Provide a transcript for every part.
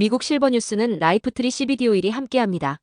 미국 실버뉴스는 라이프트리 CBD 오일이 함께합니다.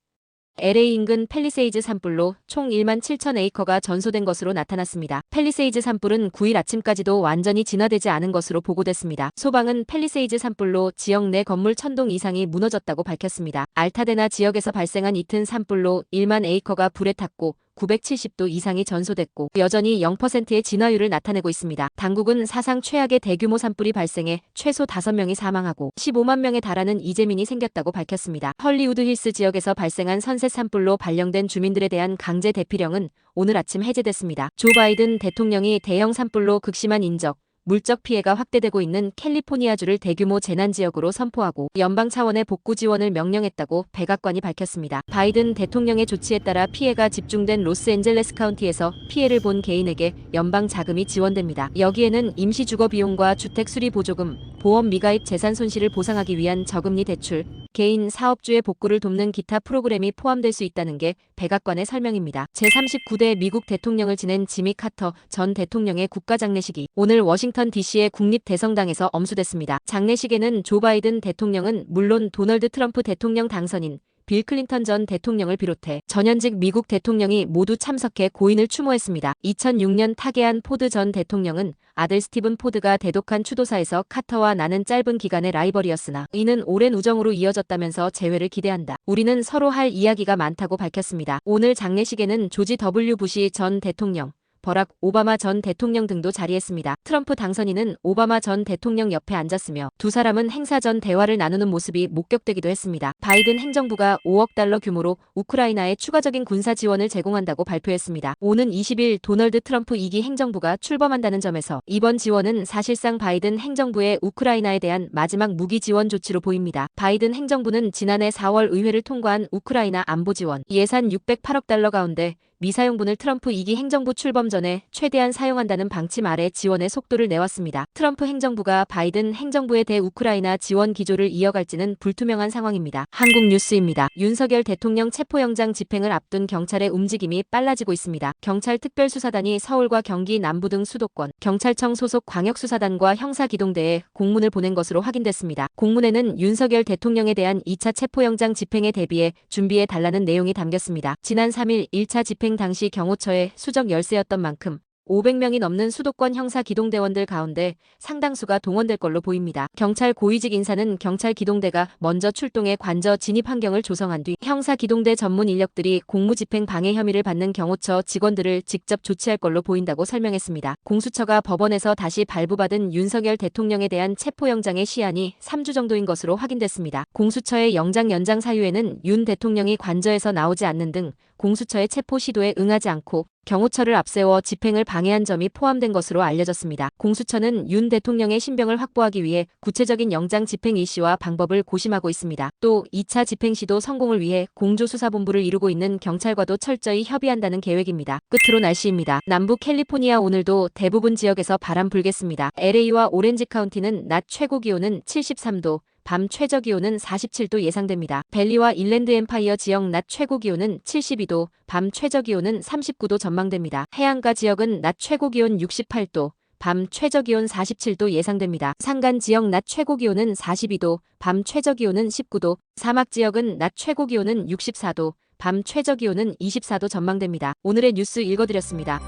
LA 인근 펠리세이즈 산불로 총 1만 7천 에이커가 전소된 것으로 나타났습니다. 펠리세이즈 산불은 9일 아침까지도 완전히 진화되지 않은 것으로 보고됐습니다. 소방은 펠리세이즈 산불로 지역 내 건물 천동 이상이 무너졌다고 밝혔습니다. 알타데나 지역에서 발생한 이튼 산불로 1만 에이커가 불에 탔고 970도 이상이 전소됐고 여전히 0%의 진화율을 나타내고 있습니다. 당국은 사상 최악의 대규모 산불이 발생해 최소 5명이 사망하고 15만 명에 달하는 이재민이 생겼다고 밝혔습니다. 헐리우드 힐스 지역에서 발생한 선셋 산불로 발령된 주민들에 대한 강제 대피령은 오늘 아침 해제됐습니다. 조 바이든 대통령이 대형 산불로 극심한 인적, 물적 피해가 확대되고 있는 캘리포니아주를 대규모 재난 지역으로 선포하고 연방 차원의 복구 지원을 명령했다고 백악관이 밝혔습니다. 바이든 대통령의 조치에 따라 피해가 집중된 로스앤젤레스 카운티에서 피해를 본 개인에게 연방 자금이 지원됩니다. 여기에는 임시 주거 비용과 주택 수리 보조금, 보험 미가입 재산 손실을 보상하기 위한 저금리 대출, 개인 사업주의 복구를 돕는 기타 프로그램이 포함될 수 있다는 게 백악관의 설명입니다. 제39대 미국 대통령을 지낸 지미 카터 전 대통령의 국가 장례식이 오늘 워싱턴 DC의 국립 대성당에서 엄수됐습니다. 장례식에는 조 바이든 대통령은 물론 도널드 트럼프 대통령 당선인 빌 클린턴 전 대통령을 비롯해 전현직 미국 대통령이 모두 참석해 고인을 추모했습니다. 2006년 타계한 포드 전 대통령은 아들 스티븐 포드가 대독한 추도사에서 카터와 나는 짧은 기간의 라이벌이었으나 이는 오랜 우정으로 이어졌다면서 재회를 기대한다. 우리는 서로 할 이야기가 많다고 밝혔습니다. 오늘 장례식에는 조지 W 부시 전 대통령, 버락 오바마 전 대통령 등도 자리했습니다. 트럼프 당선인은 오바마 전 대통령 옆에 앉았으며 두 사람은 행사 전 대화를 나누는 모습이 목격되기도 했습니다. 바이든 행정부가 5억 달러 규모로 우크라이나에 추가적인 군사 지원을 제공한다고 발표했습니다. 오는 20일 도널드 트럼프 2기 행정부가 출범한다는 점에서 이번 지원은 사실상 바이든 행정부의 우크라이나에 대한 마지막 무기 지원 조치로 보입니다. 바이든 행정부는 지난해 4월 의회를 통과한 우크라이나 안보 지원 예산 608억 달러 가운데 미사용분을 트럼프 2기 행정부 출범 전에 최대한 사용한다는 방침 아래 지원의 속도를 내왔습니다. 트럼프 행정부가 바이든 행정부의 대우크라이나 지원 기조를 이어갈지는 불투명한 상황입니다. 한국 뉴스입니다. 윤석열 대통령 체포영장 집행을 앞둔 경찰의 움직임이 빨라지고 있습니다. 경찰 특별수사단이 서울과 경기 남부 등 수도권, 경찰청 소속 광역수사단과 형사기동대에 공문을 보낸 것으로 확인됐습니다. 공문에는 윤석열 대통령에 대한 2차 체포영장 집행에 대비해 준비해 달라는 내용이 담겼습니다. 지난 3일 1차 집행 당시 경호처에 수적 열세였던 만큼 500명이 넘는 수도권 형사 기동대원들 가운데 상당수가 동원될 걸로 보입니다. 경찰 고위직 인사는 경찰 기동대가 먼저 출동해 관저 진입 환경을 조성한 뒤 형사 기동대 전문 인력들이 공무집행 방해 혐의를 받는 경호처 직원들을 직접 조치할 걸로 보인다고 설명했습니다. 공수처가 법원에서 다시 발부받은 윤석열 대통령에 대한 체포영장의 시한이 3주 정도인 것으로 확인됐습니다. 공수처의 영장 연장 사유에는 윤 대통령이 관저에서 나오지 않는 등 공수처의 체포 시도에 응하지 않고 경호처를 앞세워 집행을 방해한 점이 포함된 것으로 알려졌습니다. 공수처는 윤 대통령의 신병을 확보하기 위해 구체적인 영장 집행 일시와 방법을 고심하고 있습니다. 또 2차 집행 시도 성공을 위해 공조수사본부를 이루고 있는 경찰과도 철저히 협의한다는 계획입니다. 끝으로 날씨입니다. 남부 캘리포니아 오늘도 대부분 지역에서 바람 불겠습니다. LA와 오렌지 카운티는 낮 최고 기온은 73도, 밤 최저 기온은 47도 예상됩니다. 벨리와 일랜드 엠파이어 지역 낮 최고 기온은 72도, 밤 최저 기온은 39도 전망됩니다. 해안가 지역은 낮 최고 기온 68도, 밤 최저 기온 47도 예상됩니다. 산간 지역 낮 최고 기온은 42도, 밤 최저 기온은 19도, 사막 지역은 낮 최고 기온은 64도, 밤 최저 기온은 24도 전망됩니다. 오늘의 뉴스 읽어드렸습니다.